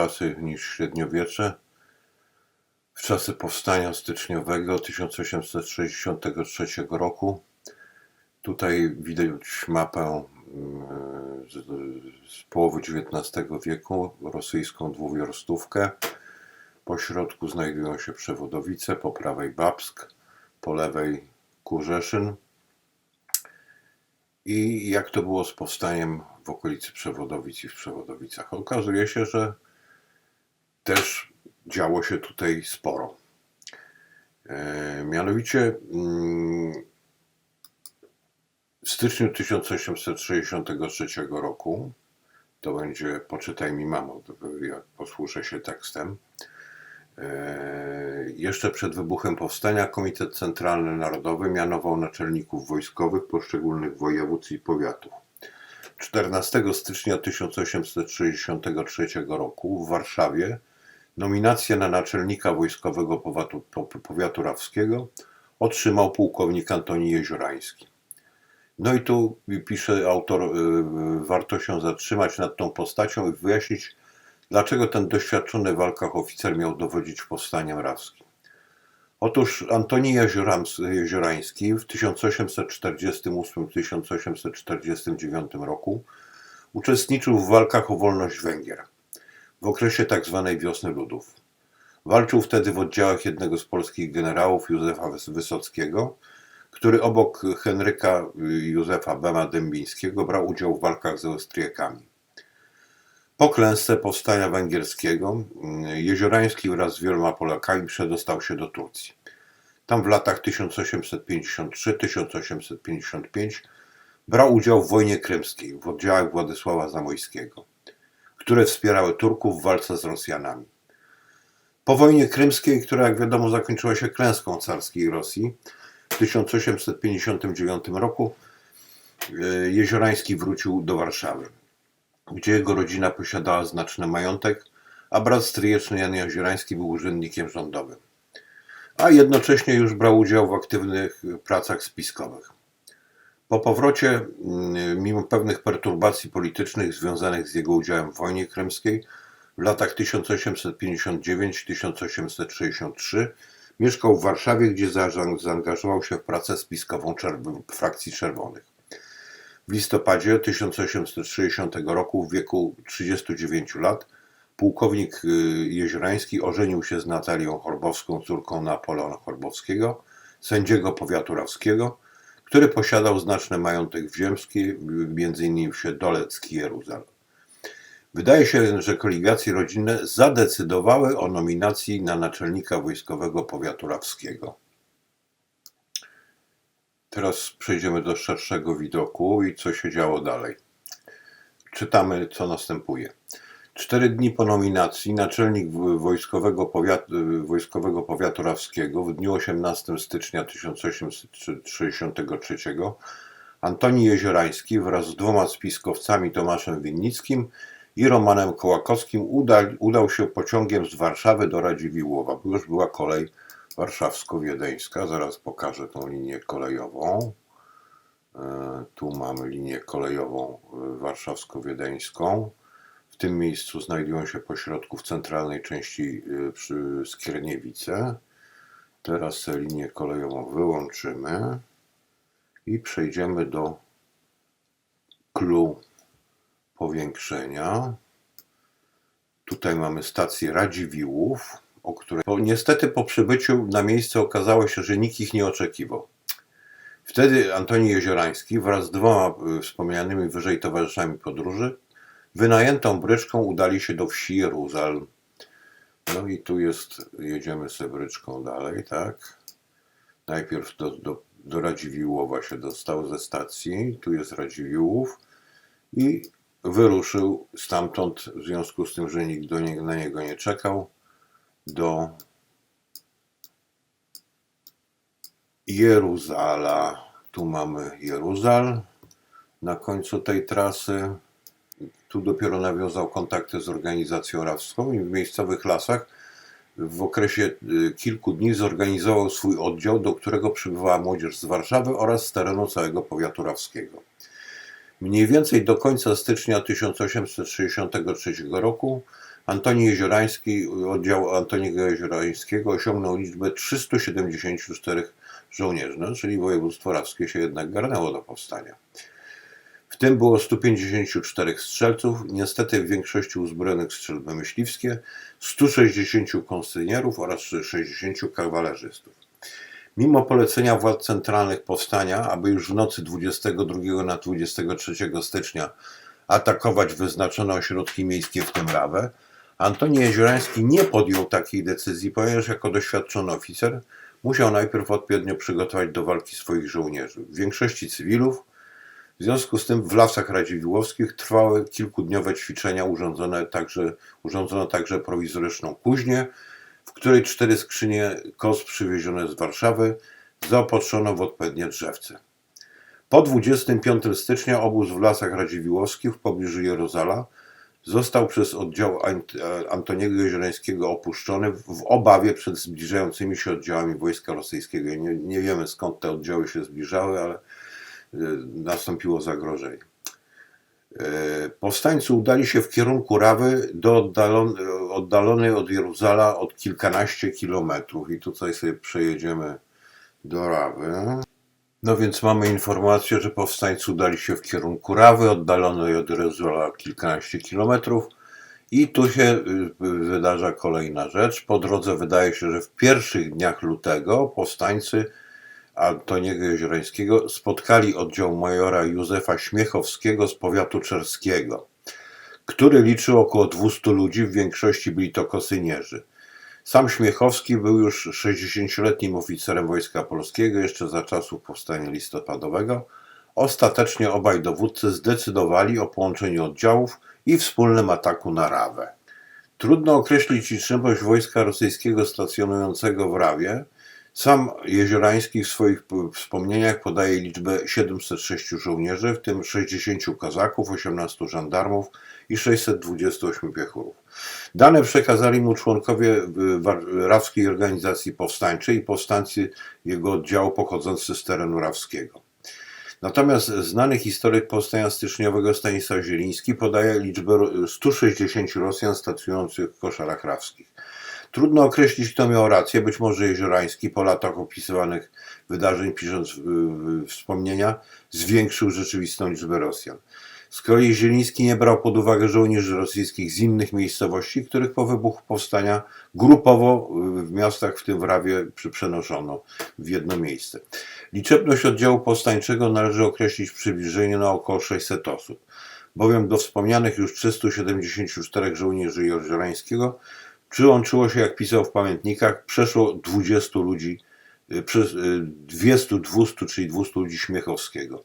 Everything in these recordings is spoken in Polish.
czasy niż średniowiecze. W czasy powstania styczniowego 1863 roku. Tutaj widać mapę y, z, z połowy XIX wieku, rosyjską dwuwiorstówkę. Po środku znajdują się Przewodowice, po prawej Babsk, po lewej Kurzeszyn. I jak to było z powstaniem w okolicy Przewodowic i w Przewodowicach? Okazuje się, że też działo się tutaj sporo. E, mianowicie mm, w styczniu 1863 roku, to będzie Poczytaj mi mamo, ja posłużę się tekstem, e, jeszcze przed wybuchem powstania Komitet Centralny Narodowy mianował naczelników wojskowych poszczególnych województw i powiatów. 14 stycznia 1863 roku w Warszawie nominację na naczelnika wojskowego powiatu, powiatu rawskiego otrzymał pułkownik Antoni Jeziorański. No i tu pisze autor, y, warto się zatrzymać nad tą postacią i wyjaśnić, dlaczego ten doświadczony w walkach oficer miał dowodzić powstaniem rawskim. Otóż Antoni Jeziorański w 1848-1849 roku uczestniczył w walkach o wolność Węgier w okresie tzw. Tak wiosny ludów. Walczył wtedy w oddziałach jednego z polskich generałów Józefa Wysockiego, który obok Henryka Józefa Bema Dębińskiego brał udział w walkach z Austriakami. Po klęsce powstania węgierskiego Jeziorański wraz z wieloma Polakami przedostał się do Turcji. Tam w latach 1853-1855 brał udział w wojnie krymskiej w oddziałach Władysława Zamojskiego, które wspierały Turków w walce z Rosjanami. Po wojnie krymskiej, która jak wiadomo zakończyła się klęską carskiej Rosji, w 1859 roku e, Jeziorański wrócił do Warszawy, gdzie jego rodzina posiadała znaczny majątek, a brat stryjeczny Jan Jeziorański był urzędnikiem rządowym, a jednocześnie już brał udział w aktywnych pracach spiskowych. Po powrocie, mm, mimo pewnych perturbacji politycznych związanych z jego udziałem w wojnie krymskiej, w latach 1859-1863 mieszkał w Warszawie, gdzie zaangażował się w pracę spiskową frakcji czerwonych. W listopadzie 1860 roku, w wieku 39 lat, pułkownik y, Jeziorański ożenił się z Natalią Chorbowską, córką Napoleona Chorbowskiego, sędziego powiatu rawskiego, który posiadał znaczny majątek ziemski, m.in. w Siedolec i Jeruzalem. Wydaje się, że koligacje rodzinne zadecydowały o nominacji na naczelnika wojskowego powiatu rawskiego. Teraz przejdziemy do szerszego widoku i co się działo dalej. Czytamy, co następuje. Cztery dni po nominacji naczelnik Wojskowego Powiatu, Wojskowego Powiatu Rawskiego w dniu 18 stycznia 1863 Antoni Jeziorański wraz z dwoma spiskowcami Tomaszem Winnickim i Romanem Kołakowskim udał, się pociągiem z Warszawy do Radziwiłłowa, bo już była kolej warszawsko-wiedeńska. Zaraz pokażę tą linię kolejową. E, tu mamy linię kolejową e, warszawsko-wiedeńską tym miejscu znajdują się pośrodku w centralnej części y, przy Skierniewice. Teraz linię kolejową wyłączymy i przejdziemy do klu powiększenia. Tutaj mamy stację Radziwiłłów, o której niestety po przybyciu na miejsce okazało się, że nikt ich nie oczekiwał. Wtedy Antoni Jeziorański wraz z dwoma y, wspomnianymi wyżej towarzyszami podróży Wynajętą bryczką udali się do wsi Jeruzalem. No i tu jest, jedziemy sobie bryczką dalej, tak? Najpierw do, do, do Radziwiłłowa się dostał ze stacji, tu jest Radziwiłłów i wyruszył stamtąd, w związku z tym, że nikt do nie, na niego nie czekał, do Jeruzala. Tu mamy Jeruzal na końcu tej trasy. Tu dopiero nawiązał kontakty z organizacją rawską i w miejscowych lasach w okresie y, kilku dni zorganizował swój oddział, do którego przybywała młodzież z Warszawy oraz z terenu całego powiatu rawskiego. Mniej więcej do końca stycznia 1863 roku Antoni Jeziorański, oddział Antoniego Jeziorańskiego osiągnął liczbę 374 żołnierzy, no, czyli województwo rawskie się jednak garnęło do powstania. W tym było 154 strzelców, niestety w większości uzbrojonych strzelby myśliwskie, 160 konsynierów oraz 60 kawalerzystów. Mimo polecenia władz centralnych powstania, aby już w nocy 22 na 23 stycznia atakować wyznaczone ośrodki miejskie, w tym Rawę, Antoni Jeziorański nie podjął takiej decyzji, ponieważ jako doświadczony oficer musiał najpierw odpowiednio przygotować do walki swoich żołnierzy, w większości cywilów. W związku z tym w lasach radziwiłłowskich trwały kilkudniowe ćwiczenia, urządzone także, urządzono także prowizoryczną kuźnię, w której cztery skrzynie kos przywiezione z Warszawy zaopatrzono w odpowiednie drzewce. Po 25 stycznia obóz w lasach radziwiłłowskich w pobliżu Jerozala został przez oddział Ant- Antoniego Jeziorańskiego opuszczony w obawie przed zbliżającymi się oddziałami wojska rosyjskiego. Nie, nie wiemy skąd te oddziały się zbliżały, ale nastąpiło zagrożenie. E, Powstańcy udali się w kierunku Rawy do oddalon, oddalonej od Jeruzala od kilkanaście kilometrów i tutaj sobie przejedziemy do Rawy. No więc mamy informację, że powstańcy udali się w kierunku Rawy, oddalonej od Jerozolima kilkanaście kilometrów. I tu się y, wydarza kolejna rzecz. Po drodze wydaje się, że w pierwszych dniach lutego powstańcy Antoniego Jeziorańskiego spotkali oddział majora Józefa Śmiechowskiego z powiatu czerskiego, który liczył około 200 ludzi, w większości byli to kosynierzy. Sam Śmiechowski był już 60-letnim oficerem Wojska Polskiego jeszcze za czasów powstania listopadowego. Ostatecznie obaj dowódcy zdecydowali o połączeniu oddziałów i wspólnym ataku na Rawę. Trudno określić liczebność wojska rosyjskiego stacjonującego w Rawie. Sam Jeziorański w swoich wspomnieniach podaje liczbę 706 żołnierzy, w tym 60 kozaków, 18 żandarmów i 628 piechurów. Dane przekazali mu członkowie Rawskiej Organizacji Powstańczej i powstańcy jego oddziału pochodzący z terenu rawskiego. Natomiast znany historyk powstania styczniowego Stanisław Zieliński podaje liczbę ro- 160 Rosjan stacjonujących w koszarach rawskich. Trudno określić, kto miał rację. Być może Jeziorański po latach opisywanych wydarzeń, pisząc wspomnienia, zwiększył rzeczywistą liczbę Rosjan. Z kolei Zieliński nie brał pod uwagę żołnierzy rosyjskich z innych miejscowości, których po wybuchu powstania grupowo w miastach, w tym w Rawie, przenoszono w jedno miejsce. Liczebność oddziału powstańczego należy określić przybliżenie na około 600 osób, bowiem do wspomnianych już 374 żołnierzy Jeziorańskiego przyłączyło się, jak pisał w pamiętnikach, przeszło 20 ludzi, y, przez y, 200, 200, czyli 200 ludzi Śmiechowskiego.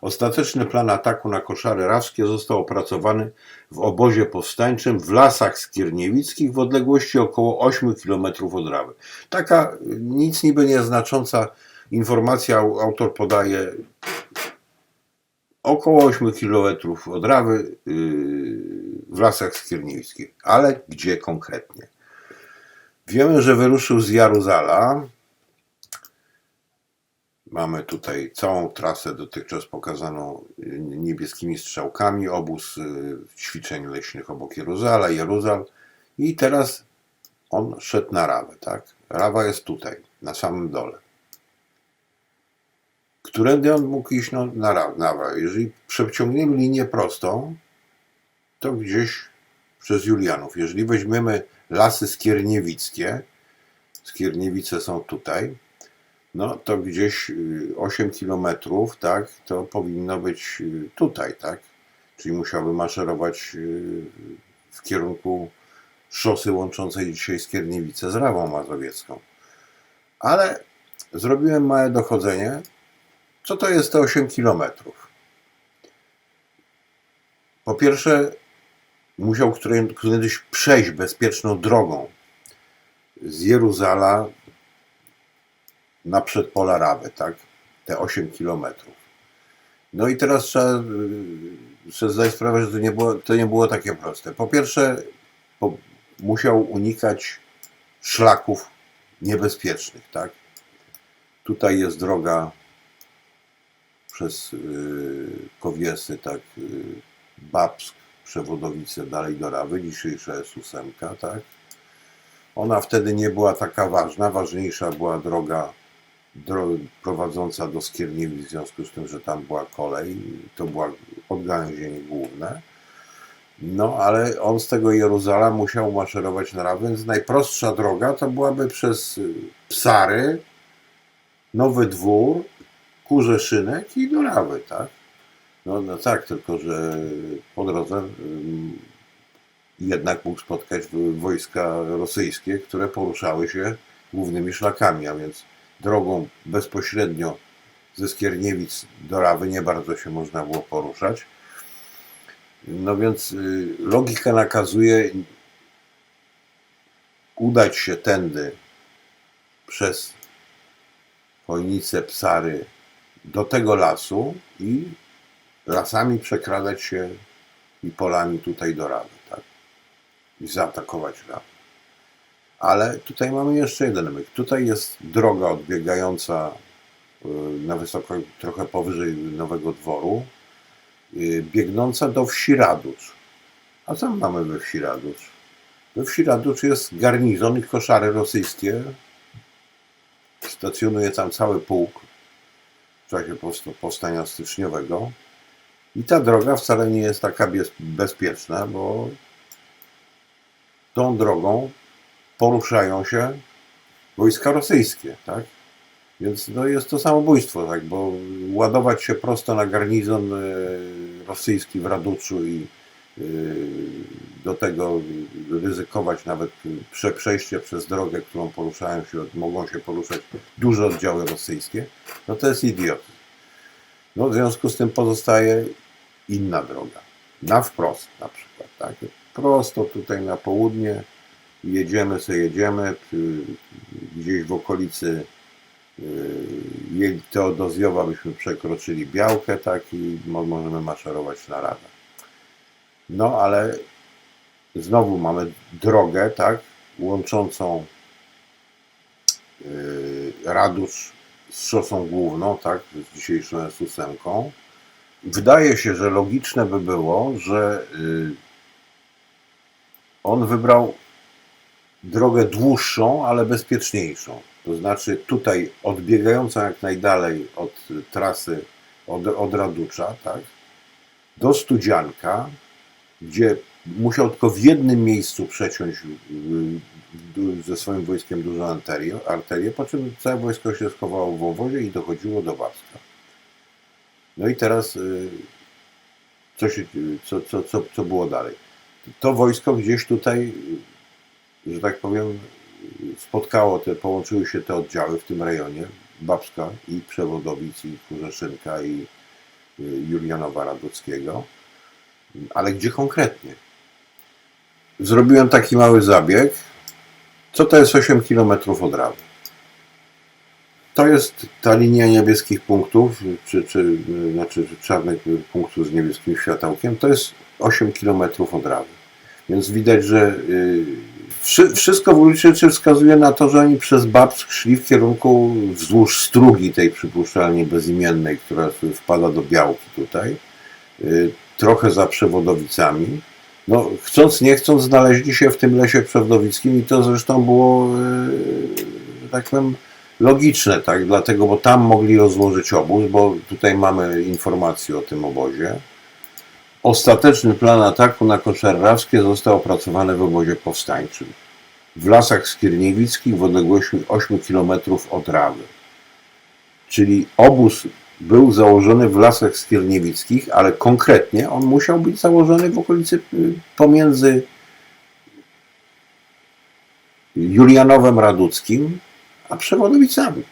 Ostateczny plan ataku na koszary rawskie został opracowany w obozie powstańczym w lasach skierniewickich w odległości około 8 km od Rawy. Taka y, nic niby nieznacząca informacja au- autor podaje około 8 km od Rawy yy, w lasach skierniewickich. Ale gdzie konkretnie? Wiemy, że wyruszył z Jaruzala. Mamy tutaj całą trasę dotychczas pokazaną y, niebieskimi strzałkami, obóz y, ćwiczeń leśnych obok Jeruzala, Jeruzal i teraz on szedł na Rawę, tak? Rawa jest tutaj, na samym dole. Którędy on mógł iść no, na Rawę? Jeżeli przeciągniemy linię prostą, to gdzieś przez Julianów. Jeżeli weźmiemy lasy skierniewickie, skierniewice są tutaj, no to gdzieś y, 8 kilometrów, tak, to powinno być y, tutaj, tak? Czyli musiałby maszerować y, w kierunku szosy łączącej dzisiaj Skierniewice z Rawą Mazowiecką. Ale zrobiłem małe dochodzenie. Co to jest te 8 kilometrów? Po pierwsze, musiał którędyś przejść bezpieczną drogą z Jeruzala na przedpola Rawy, tak? Te 8 kilometrów. No i teraz trzeba y, sobie zdać sprawę, że to nie było, to nie było takie proste. Po pierwsze, po, musiał unikać szlaków niebezpiecznych, tak? Tutaj jest droga przez y, Kowiesy, tak, y, Babsk, Przewodowice, dalej do Rawy, dzisiejsza jest ósemka, tak. Ona wtedy nie była taka ważna, ważniejsza była droga dro, prowadząca do Skierniewic, w związku z tym, że tam była kolej, to była odgałęzienie główne. No, ale on z tego Jeruzala musiał maszerować na Rawę, więc najprostsza droga to byłaby przez Psary, Nowy Dwór, Kurzeszynek i do Rawy, tak? No, no tak, tylko że po drodze jednak mógł spotkać wojska rosyjskie, które poruszały się głównymi szlakami, a więc drogą bezpośrednio ze Skierniewic do Rawy nie bardzo się można było poruszać. No więc y, logika nakazuje udać się tędy przez Chojnice, Psary do tego lasu i lasami przekradać się i polami tutaj do Rawy, tak? I zaatakować Rawę. Ale tutaj mamy jeszcze jeden myk. Tutaj jest droga odbiegająca y, na wysoko, trochę powyżej Nowego Dworu, y, biegnąca do wsi Raducz. A co mamy we wsi Raducz? We wsi Raducz jest garnizon i koszary rosyjskie. Stacjonuje tam cały pułk w czasie powsta- powstania styczniowego. I ta droga wcale nie jest taka bez- bezpieczna, bo tą drogą poruszają się wojska rosyjskie, tak? Więc no jest to samobójstwo, tak? Bo ładować się prosto na garnizon e, rosyjski w Raduczu i e, do tego ryzykować nawet prze, przejście przez drogę, którą poruszają się, mogą się poruszać duże oddziały rosyjskie, no to jest idiotyzm. No w związku z tym pozostaje inna droga. Na wprost na przykład, tak? Prosto tutaj na południe, jedziemy sobie, jedziemy, y, gdzieś w okolicy y, Teodozjowa byśmy przekroczyli Białkę, tak, i mo- możemy maszerować na Radę. No, ale znowu mamy drogę, tak, łączącą y, Radusz z szosą główną, tak, z dzisiejszą S8. Wydaje się, że logiczne by było, że y, on wybrał drogę dłuższą, ale bezpieczniejszą. To znaczy tutaj odbiegającą jak najdalej od trasy od, od Raducza, tak, do Studzianka, gdzie musiał tylko w jednym miejscu przeciąć y, ze swoim wojskiem dużą arterię, po czym całe wojsko się schowało w wąwozie i dochodziło do Warska. No i teraz y, co, się, co, co, co, co było dalej? To wojsko gdzieś tutaj że tak powiem, spotkało te, połączyły się te oddziały w tym rejonie, Babska i Przewodowic, i Kurzeszynka, i y, Julianowa Raduckiego. Ale gdzie konkretnie? Zrobiłem taki mały zabieg. Co to jest 8 km od Rawy? To jest ta linia niebieskich punktów, czy, czy znaczy czarnych punktów z niebieskim światełkiem. To jest 8 km od Rawy. Więc widać, że y, wszy, wszystko w ulicy wskazuje na to, że oni przez Babsk szli w kierunku wzdłuż strugi tej przypuszczalnie bezimiennej, która wpada do Białki tutaj, y, trochę za Przewodowicami. No, chcąc, nie chcąc, znaleźli się w tym lesie przewodowickim i to zresztą było, y, że tak powiem, logiczne, tak? Dlatego, bo tam mogli rozłożyć obóz, bo tutaj mamy informacje o tym obozie. Ostateczny plan ataku na Koczerrawskie został opracowany w obozie powstańczym w lasach skierniewickich w odległości 8 km od Rawy. Czyli obóz był założony w lasach skierniewickich, ale konkretnie on musiał być założony w okolicy y, pomiędzy Julianowem Raduckim a Przewodowicami.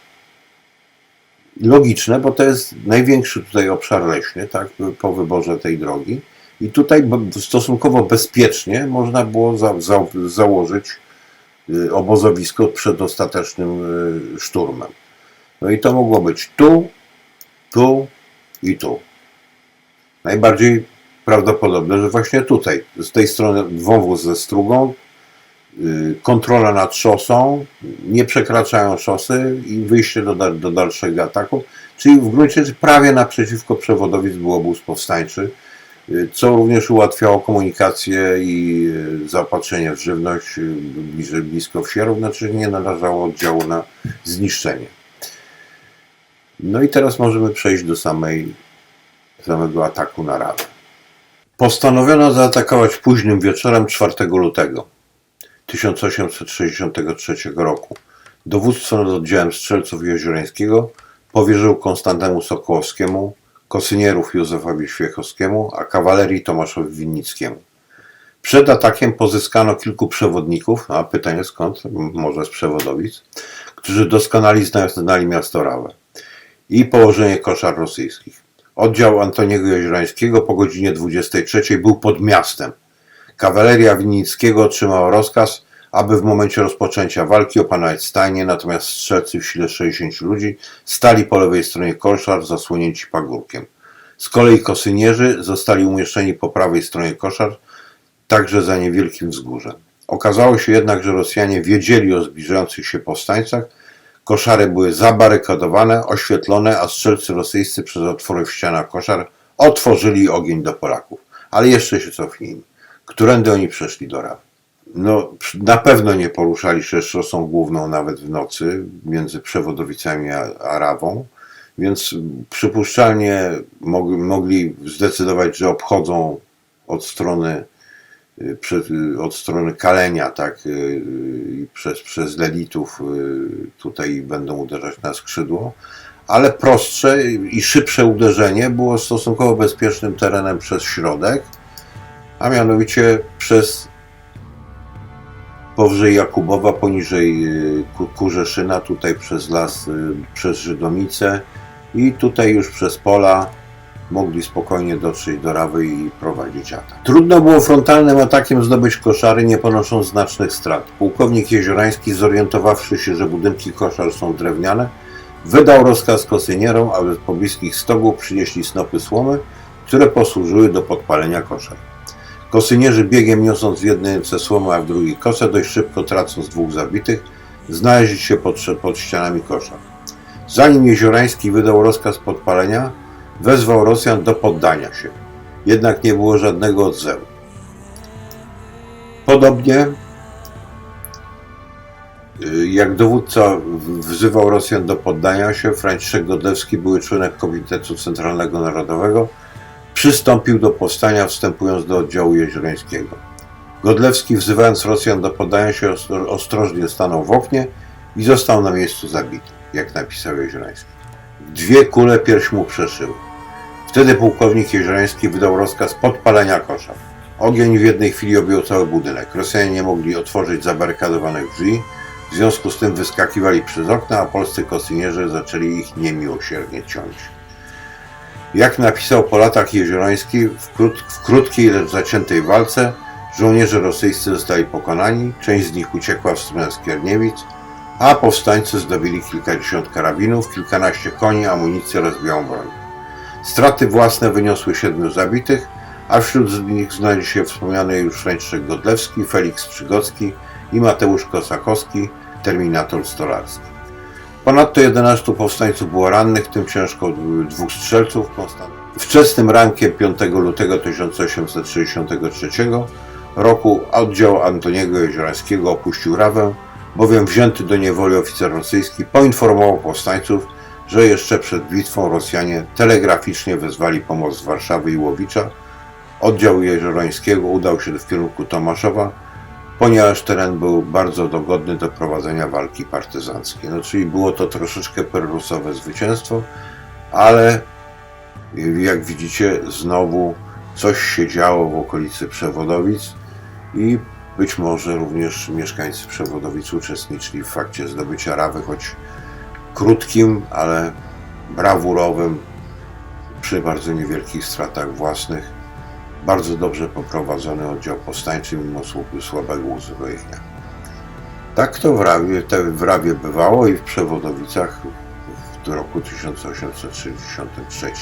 Logiczne, bo to jest największy tutaj obszar leśny, tak, po wyborze tej drogi. I tutaj stosunkowo bezpiecznie można było za, za, założyć y, obozowisko przed ostatecznym y, szturmem. No i to mogło być tu, tu i tu. Najbardziej prawdopodobne, że właśnie tutaj, z tej strony wąwóz ze strugą, kontrola nad szosą, nie przekraczają szosy i wyjście do, do dalszego ataku. Czyli w gruncie rzeczy prawie naprzeciwko przewodowic był obóz powstańczy, y, co również ułatwiało komunikację i y, zaopatrzenie w żywność y, bliżej, blisko wsi, równocześnie nie narażało oddziału na zniszczenie. No i teraz możemy przejść do samej, samego ataku na Radę. Postanowiono zaatakować późnym wieczorem 4 lutego 1863 roku. Dowództwo nad oddziałem strzelców Jeziorańskiego powierzył Konstantemu Sokołowskiemu, kosynierów Józefowi Świechowskiemu, a kawalerii Tomaszowi Winnickiemu. Przed atakiem pozyskano kilku przewodników, a pytanie skąd, może z przewodowic, którzy doskonale znali miasto Rawę i położenie koszar rosyjskich. Oddział Antoniego Jeziorańskiego po godzinie 23 był pod miastem. Kawaleria Winnickiego otrzymała rozkaz, aby w momencie rozpoczęcia walki opanować stajnie, natomiast strzelcy w sile 60 ludzi stali po lewej stronie koszar zasłonięci pagórkiem. Z kolei kosynierzy zostali umieszczeni po prawej stronie koszar, także za niewielkim wzgórzem. Okazało się jednak, że Rosjanie wiedzieli o zbliżających się powstańcach, koszary były zabarykadowane, oświetlone, a strzelcy rosyjscy przez otwory w ścianach koszar otworzyli ogień do Polaków. Ale jeszcze się cofnijmy. Którędy oni przeszli do Rawy? No, na pewno nie poruszali się szosą główną nawet w nocy między Przewodowicami a, a Rawą, więc przypuszczalnie mogli, mogli zdecydować, że obchodzą od strony y, y, od strony Kalenia, tak, y, przez, przez Lelitów tutaj będą uderzać na skrzydło, ale prostsze i szybsze uderzenie było stosunkowo bezpiecznym terenem przez środek, a mianowicie przez powyżej Jakubowa, poniżej y, Ku- Kurzeszyna, tutaj przez las, y, przez Żydomice i tutaj już przez pola mogli spokojnie dotrzeć do Rawy i prowadzić atak. Trudno było frontalnym atakiem zdobyć koszary, nie ponosząc znacznych strat. Pułkownik Jeziorański, zorientowawszy się, że budynki koszar są drewniane, wydał rozkaz kosynierom, aby z pobliskich stogów przynieśli snopy słomy, które posłużyły do podpalenia koszar. Kosynierzy biegiem niosąc w jednej ręce słomę, a w drugiej kosę, dość szybko tracąc dwóch zabitych, znaleźli się pod, pod ścianami koszar. Zanim Jeziorański wydał rozkaz podpalenia, wezwał Rosjan do poddania się. Jednak nie było żadnego odzewu. Podobnie y, jak dowódca wzywał Rosjan do poddania się, Franciszek Godlewski, były członek Komitetu Centralnego Narodowego, przystąpił do powstania, wstępując do oddziału jeziorańskiego. Godlewski, wzywając Rosjan do poddania się, ostro- ostrożnie stanął w oknie i został na miejscu zabity, jak napisał Jeziorański. Dwie kule pierś mu przeszyły. Wtedy pułkownik Jeziorański wydał rozkaz podpalenia koszar. Ogień w jednej chwili objął cały budynek. Rosjanie nie mogli otworzyć zabarykadowanych drzwi, w związku z tym wyskakiwali przez okna, a polscy kosynierzy zaczęli ich niemiłosiernie ciąć. Jak napisał po latach Jeziorański, w, krót, w krótkiej, lecz zaciętej walce żołnierze rosyjscy zostali pokonani, część z nich uciekła w stronę Skierniewic, a powstańcy zdobili kilkadziesiąt karabinów, kilkanaście koni, amunicję oraz białą broń. Straty własne wyniosły siedmiu zabitych, a wśród nich znaleźli się wspomniany już Franciszek Godlewski, Feliks Przygocki i Mateusz Kosakowski, terminator stolarski. Ponadto 11 powstańców było rannych, w tym ciężko dwóch strzelców. Konstant- Wczesnym rankiem 5 lutego 1863 roku oddział Antoniego Jeziorańskiego opuścił Rawę, bowiem wzięty do niewoli oficer rosyjski poinformował powstańców, że jeszcze przed bitwą Rosjanie telegraficznie wezwali pomoc z Warszawy i Łowicza. Oddział Jeziorańskiego udał się w kierunku Tomaszowa, ponieważ teren był bardzo dogodny do prowadzenia walki partyzanckiej. No, czyli było to troszeczkę perrusowe zwycięstwo, ale jak widzicie, znowu coś się działo w okolicy Przewodowic i być może również mieszkańcy Przewodowic uczestniczyli w fakcie zdobycia Rawy, choć krótkim, ale brawurowym, przy bardzo niewielkich stratach własnych bardzo dobrze poprowadzony oddział powstańczy mimo sł- słabego uzbrojenia. Tak to w Rawie, te w Rawie bywało i w Przewodowicach w roku 1863.